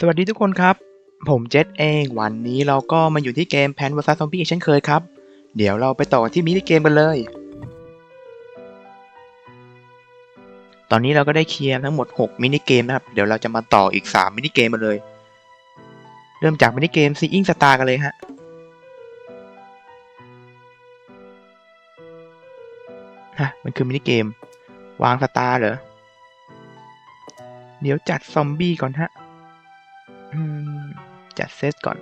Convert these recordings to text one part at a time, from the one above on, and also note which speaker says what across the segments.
Speaker 1: สวัสดีทุกคนครับ ผมเจษเองวันนี้เราก็มาอยู่ที่เกม Plan vs Zombie อีกเช่นเคยครับ เดี๋ยวเราไปต่อที่มินิเกมกันเลย ตอนนี้เราก็ได้เคลียร์ทั้งหมด 6 มินิเกมนะครับ เดี๋ยวเราจะมาต่ออีก 3 มินิเกมมาเลย เริ่มจากมินิเกม Seeing Star กันเลยฮะฮะมันคือมินิเกม วางสตาร์เหรอ เดี๋ยวจัดซอมบี้ก่อนฮะ จัดเซตก่อน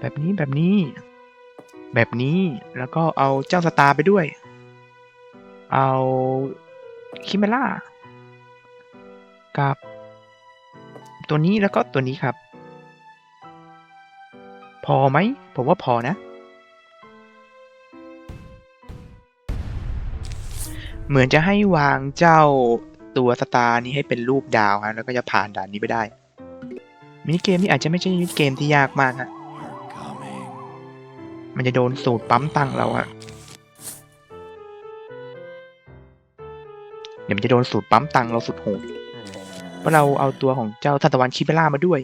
Speaker 1: แบบนี้แบบนี้ แบบนี้แล้วก็เอาเจ้าสตาร์ไปด้วย เอาคิเมล่ากับ ตัวนี้แล้วก็ตัวนี้ครับ พอไหม ผมว่าพอนะ เหมือนจะให้วางเจ้าตัวสตาร์นี้ให้เป็นรูปดาวฮะแล้วก็จะผ่านด่านนี้ไปได้ มินิเกมนี้อาจจะไม่ใช่มินิเกมที่ยากมากฮะมันจะโดนสูตรปั๊มตังเราอะเดี๋ยวมันจะโดนสูตรปั๊มตังเราสุดโหดเพราะเราเอาตัวของเจ้าทันตะวันคิเบล่ามาด้วย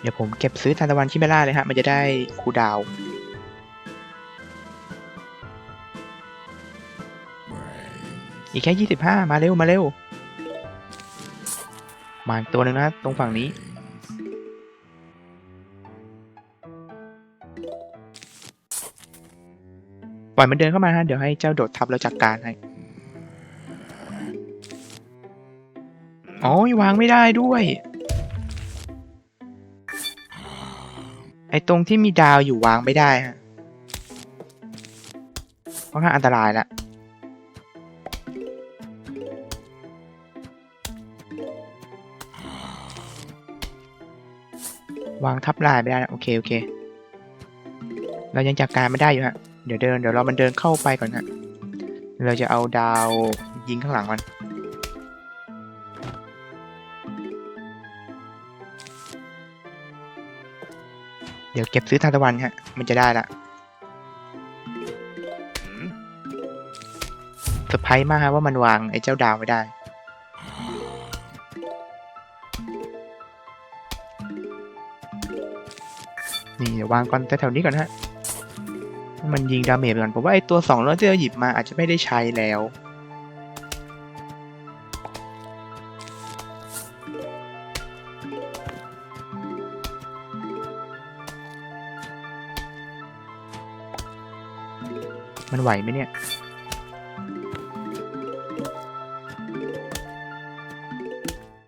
Speaker 1: เดี๋ยวผมเก็บซื้อทันตะวันคิเบล่าเลยฮะ มันจะได้คูดาว อีกแค่ยี่สิบห้ามาเร็ว มาเร็ว มาอีกตัวหนึ่งนะ ตรงฝั่งนี้ ปล่อยมันเดินเข้ามาฮะ เดี๋ยวให้เจ้าโดดทับแล้วจัดการให้ อ๋อ วางไม่ได้ด้วย ไอ้ตรงที่มีดาวอยู่วางไม่ได้ฮะ เพราะงั้นอันตรายละ วางทับลายไม่ได้นะโอเคโอเค เรายังจัดการไม่ได้อยู่ฮะ เดี๋ยวเดินเดี๋ยวเรามันเดินเข้าไปก่อนฮะ เราจะเอาดาวยิงข้างหลังมันเดี๋ยวเก็บซื้อทานตะวันฮะ มันจะได้ละเซอร์ไพรส์มากครับว่ามันวางไอ้เจ้าดาวไม่ได้ นี่เดี๋ยววางก่อนแถวๆนี้ก่อนฮะมันยิงดาเมจก่อนผมว่าไอตัวสองร้อยที่เราหยิบมาอาจจะไม่ได้ใช้แล้วมันไหวไหมเนี่ย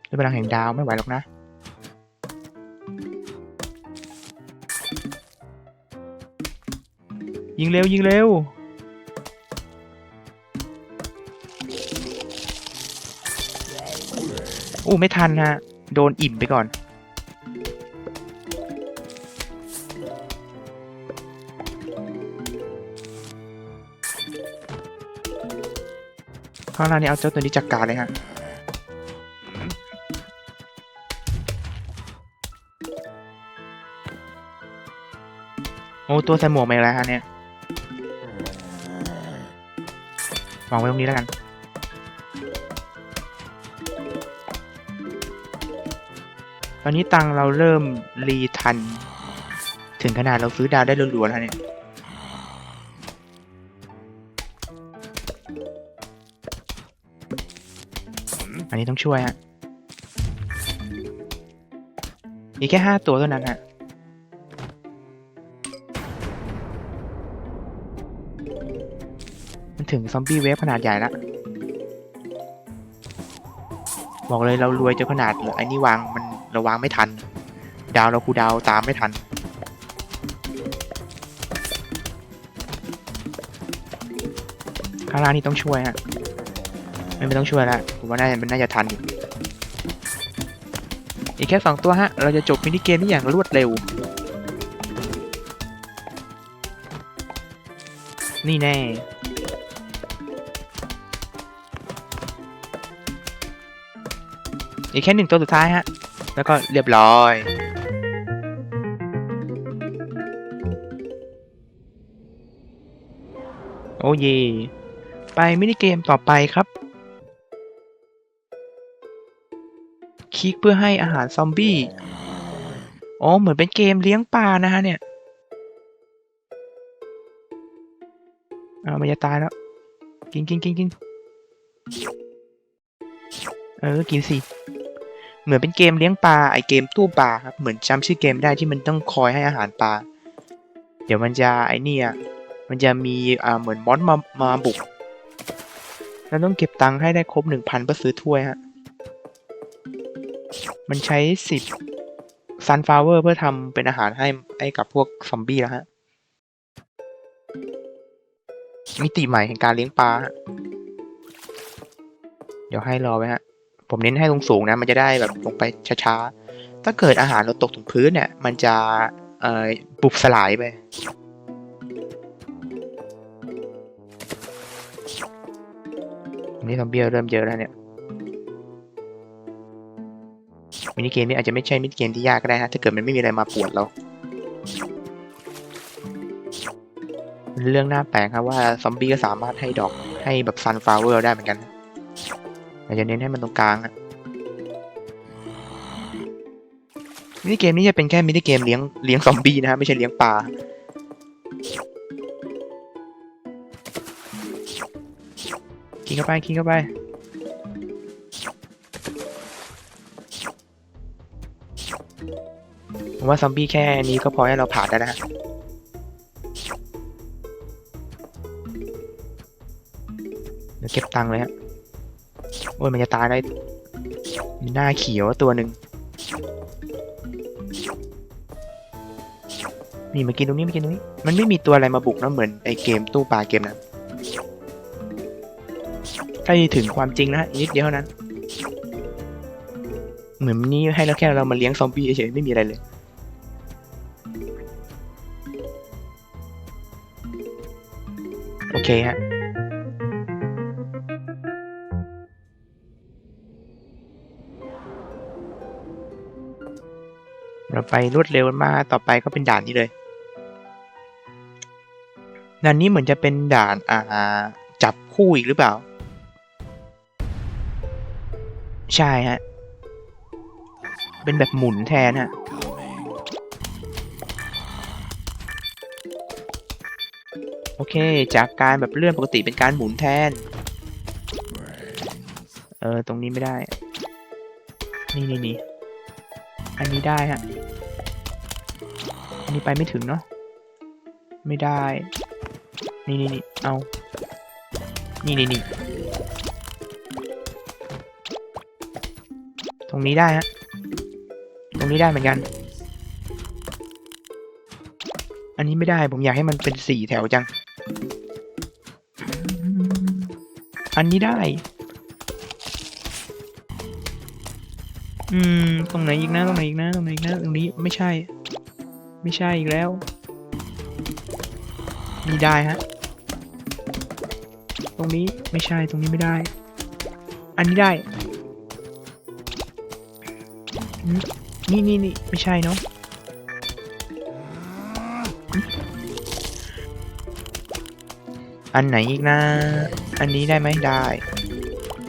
Speaker 1: ด้วยพลังแห่งดาวไม่ไหวหรอกนะ ยิงเร็วยิงเร็วอู้ไม่ทันฮะ โดนอิ่มไปก่อน ข้างล่างนี้เอาเจ้าตัวนี้จัดการเลยฮะโอ้ตัวใส่หมวกมาอีกแล้วฮะเนี่ย วางไว้ตรงนี้แล้วกัน ตอนนี้ตังเราเริ่มรีทัน ถึงขนาดเราซื้อดาวได้รัวๆแล้วเนี่ยอันนี้ต้องช่วยฮะอีแค่ห้าตัวเท่านั้นฮะ ถึงซอมบี้เวฟขนาดใหญ่ละบอกเลยเรารวยจนขนาดไอ้นี่วางมันเราวางไม่ทัน ดาวเราคูดาวตามไม่ทัน ข้างล่างนี่ต้องช่วยฮะไม่ไม่ต้องช่วยแล้วผมว่าน่าจะมันน่าจะทันอยู่อีกแค่สองตัวฮะ เราจะจบมินิเกมนี้อย่างรวดเร็ว นี่แน่ อีกแค่หนึ่งตัวสุดท้ายฮะ แล้วก็เรียบร้อยโอ้เย ไปมินิเกมต่อไปครับ คลิกเพื่อให้อาหารซอมบี้ อ๋อ เหมือนเป็นเกมเลี้ยงปลานะฮะเนี่ย เอามันจะตายแล้ว กินกินกินกินเออ กินสิ เหมือนเป็นเกมเลี้ยงปลาไอเกมตู้ปลาครับเหมือนจำชื่อเกมได้ที่มันต้องคอยให้อาหารปลาเดี๋ยวมันจะไอเนี่ยมันจะมีอ่าเหมือนมอนมามาบุกเราต้องเก็บตังค์ให้ได้ครบหนึ่งพันเพื่อซื้อถ้วยฮะมันใช้สิบซันฟลาเวอร์เพื่อทำเป็นอาหารให้ให้กับพวกซอมบี้แล้วฮะมิติใหม่แห่งการเลี้ยงปลาเดี๋ยวให้รอไว้ฮะ ผมเน้นให้ลงสูงๆนะ มันจะได้แบบลงไปช้าๆ ถ้าเกิดอาหารเราตกถึงพื้นเนี่ย มันจะเอ่อบุบสลายไปอันนี้ซอมบี้เริ่มเยอะแล้วเนี่ยมินิเกมนี้อาจจะไม่ใช่มินิเกมที่ยากก็ได้ฮะ ถ้าเกิดมันไม่มีอะไรมาปวดเราเรื่องน่าแปลกครับว่าซอมบี้ก็สามารถให้ดอกให้แบบซันฟลาเวอร์ได้เหมือนกันาจจะเน้นให้มันตรงกลางอะมินิเกมนี้จะเป็นแค่มินิเกมเลี้ยงเลี้ยงซอมบี้นะครับไม่ใช่เลี้ยงปลากินเข้าไปกินเข้าไปผมว่าซอมบี้แค่นี้ก็พอให้เราผ่านได้แล้วฮะเดี๋ยวเก็บตังค์เลยฮะ อ้ยมันจะตายได้มีหน้าเขียวตัวหนึ่งนี่มากินตรงนี้มากินตรงนี้ มันไม่มีตัวอะไรมาบุกนะเหมือนไอเกมตู้ปลาเกมนั้นใกล้ถึงความจริงนะนิดเดียวเท่านั้น เหมือนนี่ให้เราแค่เรามาเลี้ยงซอมบี้เฉยๆไม่มีอะไรเลย โอเคฮะ เราไปรวดเร็วมากต่อไปก็เป็นด่านนี้เลยด่านนี้เหมือนจะเป็นด่านอ่าจับคู่อีกหรือเปล่า ใช่ฮะ เป็นแบบหมุนแทนฮะโอเค จากการแบบเลื่อนปกติเป็นการหมุนแทน เออ ตรงนี้ไม่ได้ นี่นี่นี่ อันนี้ได้ฮะ อันนี้ไปไม่ถึงเนาะ ไม่ได้ นี่นี่นี่เอา นี่นี่นี่ตรงนี้ได้ฮะ ตรงนี้ได้เหมือนกัน อันนี้ไม่ได้ ผมอยากให้มันเป็นสี่แถวจัง อันนี้ได้ อืม ตรงไหนอีกนะ ตรงไหนอีกนะ ตรงไหนอีกนะ ตรงนี้ไม่ใช่ ไม่ใช่อีกแล้วนี่ได้ฮะ ตรงนี้ไม่ใช่ ตรงนี้ไม่ได้ อันนี้ได้ นี่นี่นี่ไม่ใช่เนาะอันไหนอีกนะ อันนี้ได้ไหมได้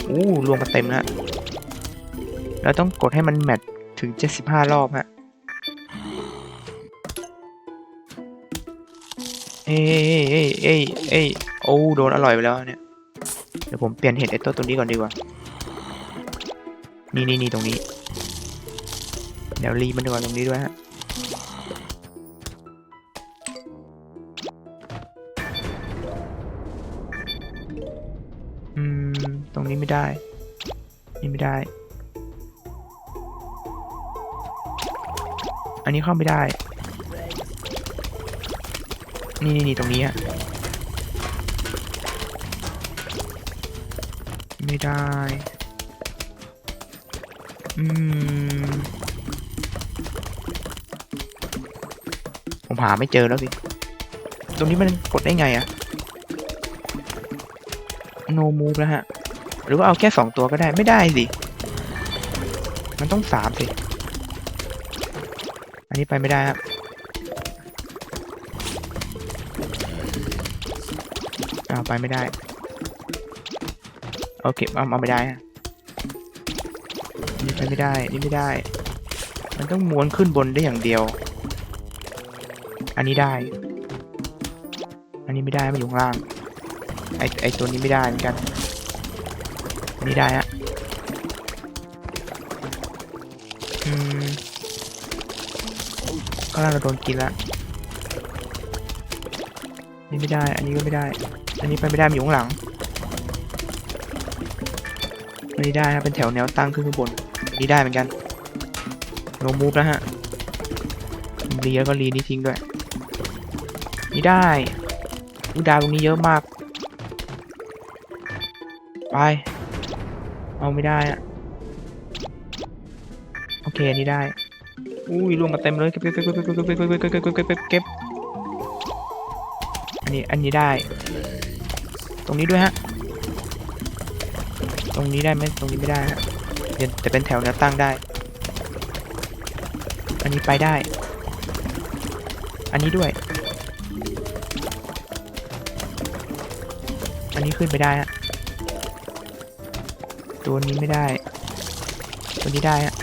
Speaker 1: อู้รวมกันเต็มแล้ว เราต้องกดให้มันแมทถึง 75 รอบฮะเอ้ยเอ้ยเอ้ยเอ้ยโอ้โดนอร่อยไปแล้วเนี่ย เดี๋ยวผมเปลี่ยนเห็ดไอ้ตัวตรงนี้ก่อนดีกว่า นี่นี่นี่ตรงนี้ เดี๋ยวรีมันดีกว่าตรงนี้ด้วยฮะ อืม ตรงนี้ไม่ได้ นี่ไม่ได้ อันนี้เข้าไม่ได้ นี่นี่นตรงนี้อะไม่ได้ อืม ผมหาไม่เจอแล้วสิ ตรงนี้มันกดได้ไงอะ no move แล้วฮะ หรือว่าเอาแค่สองตัวก็ได้ ไม่ได้สิ มันต้องสามสิ อันนี้ไปไม่ได้ครับเอาไปไม่ได้ โอเคเอาเอาไม่ได้ฮะนี่ใช้ไม่ได้ นี่ไม่ได้ มันต้องม้วนขึ้นบนได้อย่างเดียว อันนี้ได้ อันนี้ไม่ได้มันอยู่ข้างล่าง ไอไอตัวนี้ไม่ได้เหมือนกัน อันนี้ได้ฮะ ล่างเราโดนกินและนี่ไม่ได้ อันนี้ก็ไม่ได้ อันนี้ไปไม่ได้มันอยู่ข้างหลังอันนี้ได้ครับเป็นแถวแนวตั้งขึ้นข้างบนอันนี้ได้เหมือนกันโนมูฟแล้วฮะรีแล้วก็รีนี่ทิ้งด้วย นี่ได้อุดาวตรงนี้เยอะมาก ไป เอาไม่ได้อะโอเค อันนี้ได้ อุ้ยรวมกันเต็มเลยเก็บเก็บเก็บเก็บเก็บเก็บเก็บเก็บเก็บเก็บเก็บอันนี้อันนี้ได้ ตรงนี้ด้วยฮะ ตรงนี้ได้ไหมตรงนี้ไม่ได้ฮะเดี๋ยวแต่เป็นแถวแนวตั้งได้ อันนี้ไปได้ อันนี้ด้วย อันนี้ขึ้นไปได้ฮะตัวนี้ไม่ได้ ตัวนี้ได้ฮะ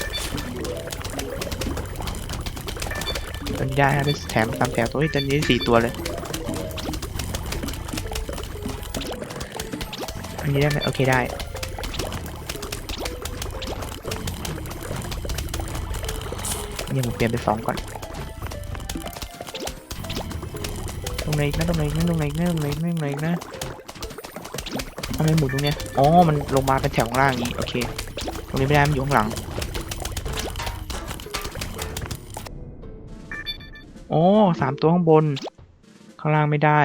Speaker 1: ตัวนี้ได้ฮะเป็นแถมสามแถวตัวนี้ตัวนี้สี่ตัวเลยอันนี้ได้ไหมโอเคได้นี่ผมเปลี่ยนเป็นสองก่อนตรงไหนอีกนะตรงไหนอีกนะตรงไหนอีกนะตรงไหนอีกนะตรงไหนอีกนะทำไมหมุนตรงเนี้ยอ๋อมันลงมาเป็นแถวข้างล่างอย่างนี้โอเค ตรงนี้ไม่ได้มันอยู่ข้างหลัง โอ้สามตัวข้างบน ข้างล่างไม่ได้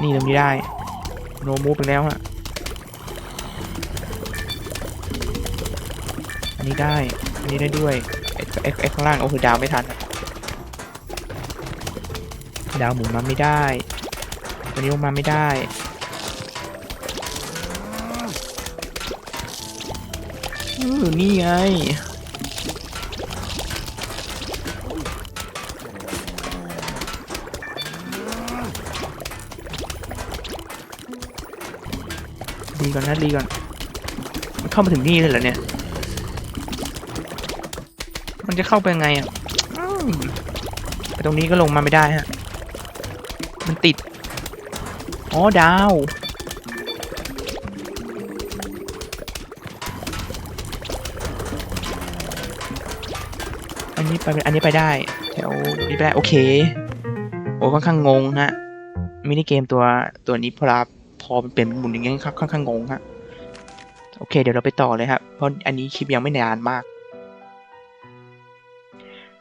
Speaker 1: นี่ตรงนี้ได้ โนมูฟไปแล้วฮะอันนี้ได้ อันนี้ได้ด้วยไอ้ไอ้ไอ้ข้างล่างโอ้โหดาวไม่ทัน ดาวหมุนมาไม่ได้ ตัวนี้ลงมาไม่ได้นี่ไง ดีก่อนนะดีก่อน มันเข้ามาถึงนี่เลยเหรอเนี่ย มันจะเข้าไปยังไงอะไปตรงนี้ก็ลงมาไม่ได้ฮะ มันติด อ๋อดาวอันนี้ไปอันนี้ไปได้แถวนี้ไปได้โอเค โอ้ค่อนข้างงงฮะมินิเกมตัวตัวนี้พอลาพ อมันเป็นหมุนอย่างเงี้ยค่อนข้างงงฮะโอเค เดี๋ยวเราไปต่อเลยครับเพราะอันนี้คลิปยังไม่นานมาก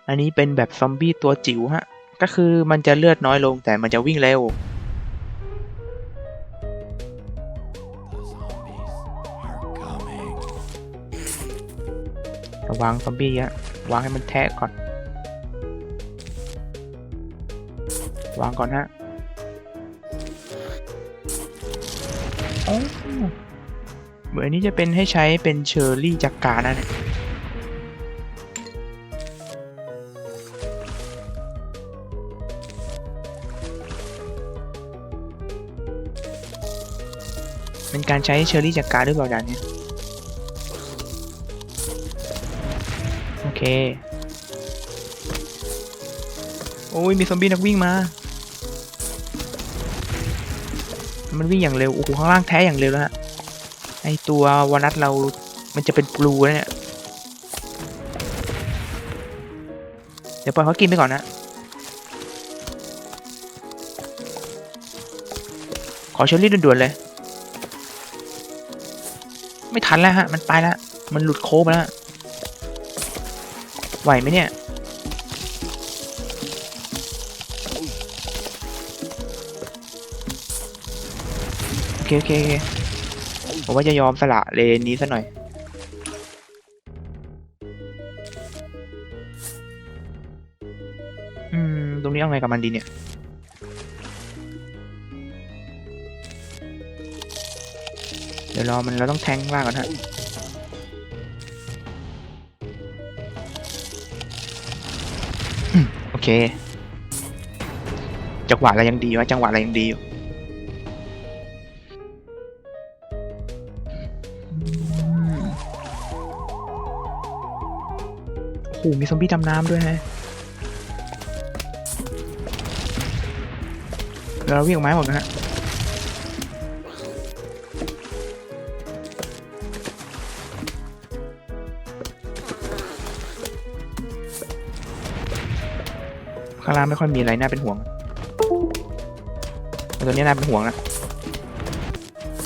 Speaker 1: อันนี้เป็นแบบซอมบี้ตัวจิ๋วฮะก็คือมันจะเลือดน้อยลงแต่มันจะวิ่งเร็วระวังซอมบี้อะวางให้มันแทะก่อน วางก่อนฮะ เหมือนอันนี้จะเป็นให้ใช้เป็นเชอร์รี่จากกานะเนี่ยเป็นการใช้เชอร์รี่จากกาหรือเปล่าด่านเนี้ยโอเค โอ้ยมีซอมบี้นักวิ่งมา มันวิ่งอย่างเร็ว โอ้โห ข้างล่างแท้อย่างเร็วแล้วฮะ ไอตัววานัทเรา มันจะเป็นบลูแล้วเนี่ย เดี๋ยวปล่อยเขากินไปก่อนนะ ขอเชอรี่ด่วนๆเลย ไม่ทันแล้วฮะ มันไปแล้ว มันหลุดโค้งไปแล้ว ไหวไหมเนี่ย เคโอเคโอเคผมว่าจะยอมสละเลนนี้ซะหน่อย อืม ตรงนี้เอาไงกับมันดีเนี่ย เดี๋ยวรอมันเราต้องแทงล่างก่อนฮะโอเค จังหวะอะไรยังดีวะจังหวะอะไรยังดีอยู่ หมีซอมบี้ดำน้ำด้วยฮะเดี๋ยวเราวิ่งออกมาให้หมดนะฮะข้างล่างไม่ค่อยมีอะไรน่าเป็นห่วงต่ตัวนี้น่าเป็นห่วงนะ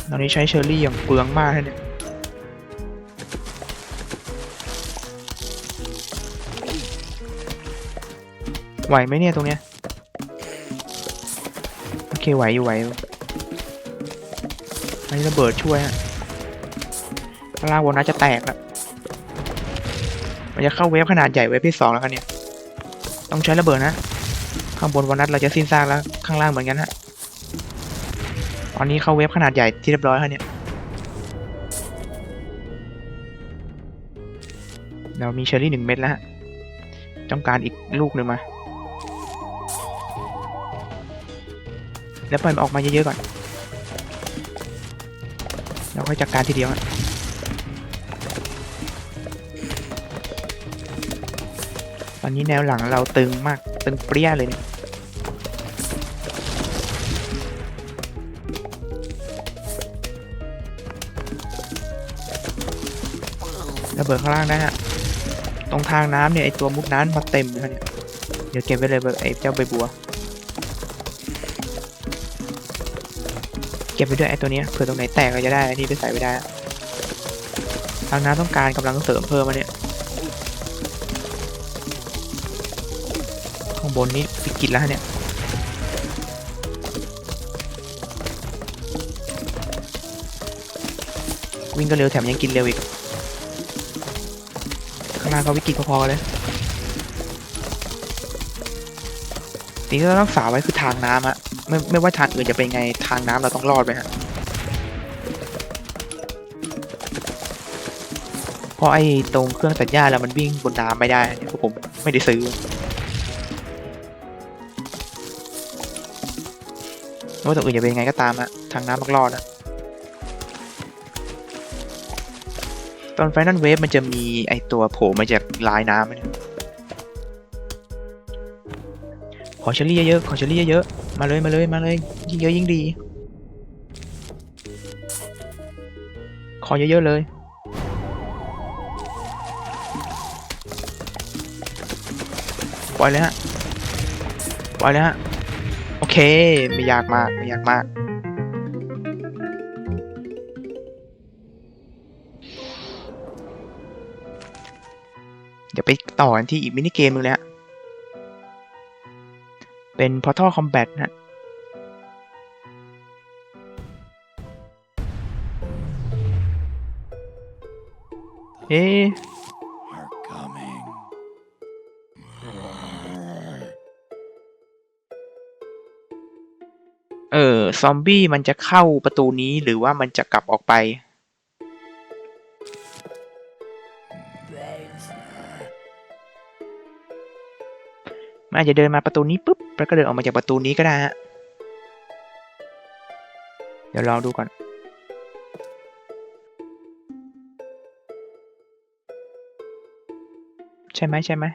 Speaker 1: ตอนนี้ใช้เชอร์รี่อย่างเปลืองมากเลยเนี่ย ไหวไหมเนี่ยตรงเนี้ย โอเคไหวอยู่ไหวอยู่อันนี้ระเบิดช่วยฮะข้างล่างบนน่าจะแตกแล้วมันจะเข้าเวฟขนาดใหญ่เวฟที่สองแล้วครับเนี่ย ต้องใช้ระเบิดนะ ข้างบนวันนัดเราจะสิ้นซากแล้ว ข้างล่างเหมือนกันฮะ ตอนนี้เข้าเวฟขนาดใหญ่ที่เรียบร้อยแล้วเนี่ยเรามีเชอร์รี่หนึ่งเม็ดแล้วฮะ ต้องการอีกลูกหนึ่งมา แล้วปล่อยมันออกมาเยอะๆก่อน เราค่อยจัดการทีเดียวฮะตอนนี้แนวหลังเราตึงมาก ตึงเปรี้ยเลยเนี่ยระเบิดข้างล่างได้ฮะ ตรงทางน้ำเนี่ยไอตัวมุกน้ำมาเต็มเลยเนี่ย เดี๋ยวเก็บไว้เลยไอเจ้าใบบัว ก็บไปด้วยไอตัวนี้เผื่อตรงไหนแตกก็จะได้ไอ้นี่ไปใส่ไม่ได้ทางน้ำต้องการกำลังเสริมเพิ่มมาเนี่ยข้างบนนี้วิกฤตแล้วเนี่ยวิ่งก็เร็วแถมยังกินเร็วอีกข้างล่าก็วิกฤตพอๆกันเลย สิ่งที่เราต้องรักษาไว้คือทางน้ำอะไม่ไม่ว่าทางอื่นจะเป็นไงทางน้ำเราต้องรอดไปฮะเพราะไอ้ตรงเครื่องตัดหญ้าแล้วมันวิ่งบนน้ำไม่ได้เนี่ยผมไม่ได้ซื้อไม่ว่าตัวอื่นจะเป็นไงก็ตามอะทางน้ำมันรอดอะตอนไฟนอลเวฟมันจะมีไอตัวโผล่มาจากลายน้ำเนี่ย ขอเชอรี่เยอะๆขอเชอรี่เยอะๆมาเลยมาเลยมาเลยยิ่งเยอะยิ่งดี ขอเยอะๆเลยปล่อยเลยฮะปล่อยเลยฮะโอเคไม่ยากมากไม่ยากมากเดี๋ยวไปต่อกันที่อีกมินิเกมหนึงเลยฮะ เป็น Portal Combat นะเอ๊ะเออ ซอมบี้มันจะเข้าประตูนี้หรือว่ามันจะกลับออกไป มันอาจจะเดินมาประตูนี้ปุ๊บแล้วก็เดินออกมาจากประตูนี้ก็ได้ฮะเดี๋ยวลองดูก่อนใช่ไหมใช่ไหม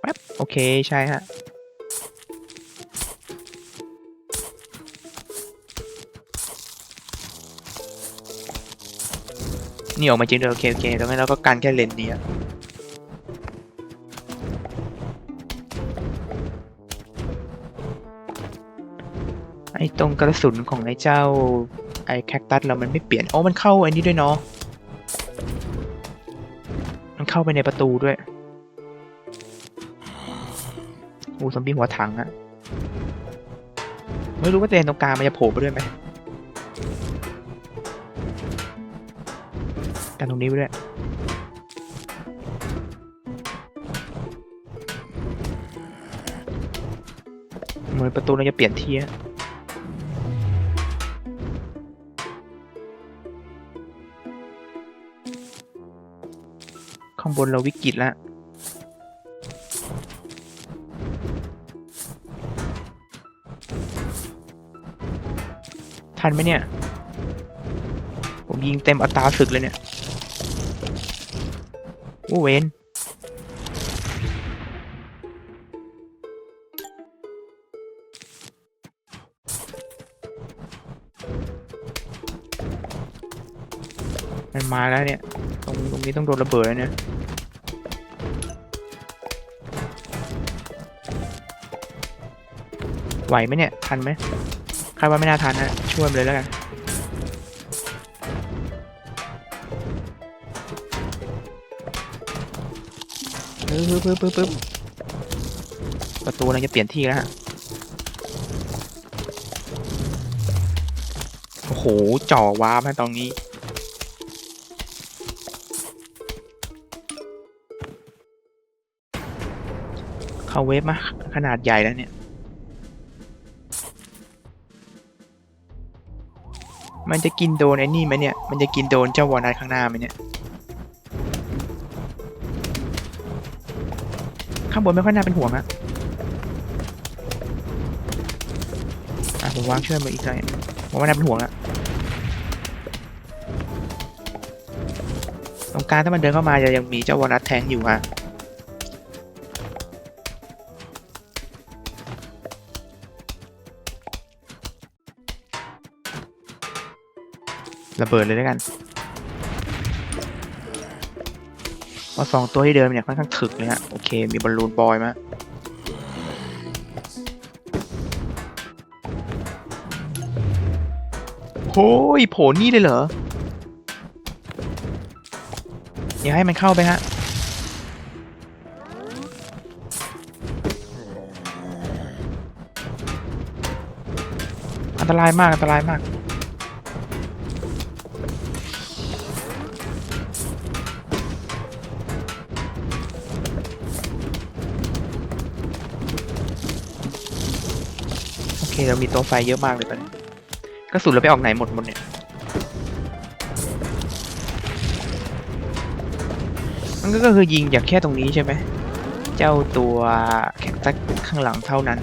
Speaker 1: แป๊บโอเคใช่ฮะนี่ออกมาจริงด้วยโอเคโอเคแล้วงั้นเราก็กันแค่เลนส์นี้ อะไอ้ตรงกระสุนของไอ้เจ้าไอ้แคคตัสเรามันไม่เปลี่ยนโอ้มันเข้าไอ้นี่ด้วยเนาะมันเข้าไปในประตูด้วยอูซอมบี้หัวถังอะไม่รู้ว่าเตนตรงกลางมันจะโผล่ไปด้วยไหมกันตรงนี้ไปด้วยเหมือนประตูเราจะเปลี่ยนที่อะางบนเราวิกฤตแล้วททันไหมเนี่ย ผมยิงเต็มอัตราศึกเลยเนี่ย โอ้เวนมันมาแล้วเนี่ย ตรงตรงนี้ต้องโดนระเบิดแล้วเนี่ย ไหวไหมเนี่ย ทันไหมคาดว่าไม่น่าทันนะ ช่วยเลยแล้วกัน ปึ๊บปึ๊บปึ๊บปึ๊บประตูเราจะเปลี่ยนที่แล้วฮะ โอ้โห จ่อว้าร์ปให้ตรงนี้เข้าเวฟมาขนาดใหญ่แล้วเนี่ย มันจะกินโดนไอ้นี่ไหมเนี่ย มันจะกินโดนเจ้าวอนัทข้างหน้าไหมเนี่ย ข้างบนไม่ค่อยน่าเป็นห่วงอะอะผมวางเช่วยมาอีกหน่อยผมว่าน่าเป็นห่วงอะตรงกลางถ้ามันเดินเข้ามาจะยังมีเจ้าวอนัทแทงอยู่ฮะ ระเบิดเลยแล้วกันเพราสองตัวที่เดินมเนี่ยค่อนข้างถึกเลยฮะโอเค มีบอลลูนบอยมาโอ้ยโผล่นี่เลยเหรออย่าให้มันเข้าไปฮะอันตรายมากอันตรายมาก โอเคเรามีตัวไฟเยอะมากเลยตอนนี้กระสุนเราไปออกไหนหมดหมดเนี่ยมันก็คือยิงจากแค่ตรงนี้ใช่ไหม เจ้าตัวแคคตัสข้างหลังเท่านั้น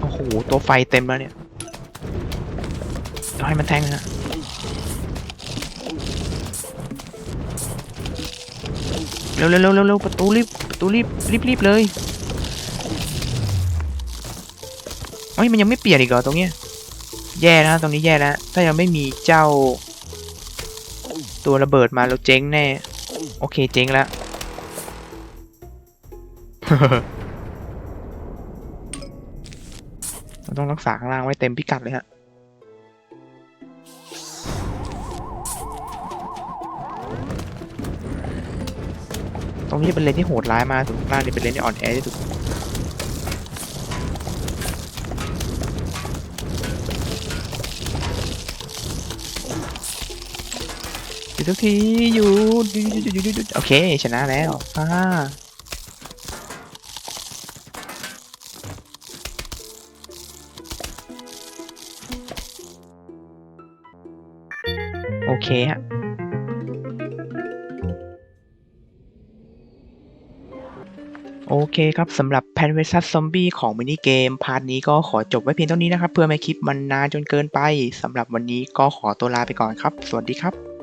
Speaker 1: โอ้โห ตัวไฟเต็มแล้วเนี่ยเอาให้มันแทงนะเร็วเร็วเร็วเร็วประตูรีบ ตูรีบรีบรีบเลยเฮ้ยมันยังไม่เปลี่ยนอีกเหรอตรงเนี้ยแย่นะตรงนี้แย่แล้วถ้ายังไม่มีเจ้า ตัวระเบิดมาเราเจ๊งแน่ โอเคเจ๊งแล้วเราต้องรักษาข้างล่างไว้เต็มพิกัดเลยฮะ รงนี้เป็นเลนที่โหดร้ายมากส่วนข้างล่างนี่เป็นเลนที่อ่อนแอที่สุดหยุดทุกทีหยุดหยุดหยุดหยุดหยุดหยุดโอเค ชนะแล้วอ่าโอเคฮะ โอเคครับสำหรับแพนเวสัสซอมบี้ของมินิเกม พาร์ทนี้ก็ขอจบไว้เพียงเท่านี้นะครับ เพื่อไม่ให้คลิปมันนานจนเกินไปสำหรับวันนี้ก็ขอตัวลาไปก่อนครับ สวัสดีครับ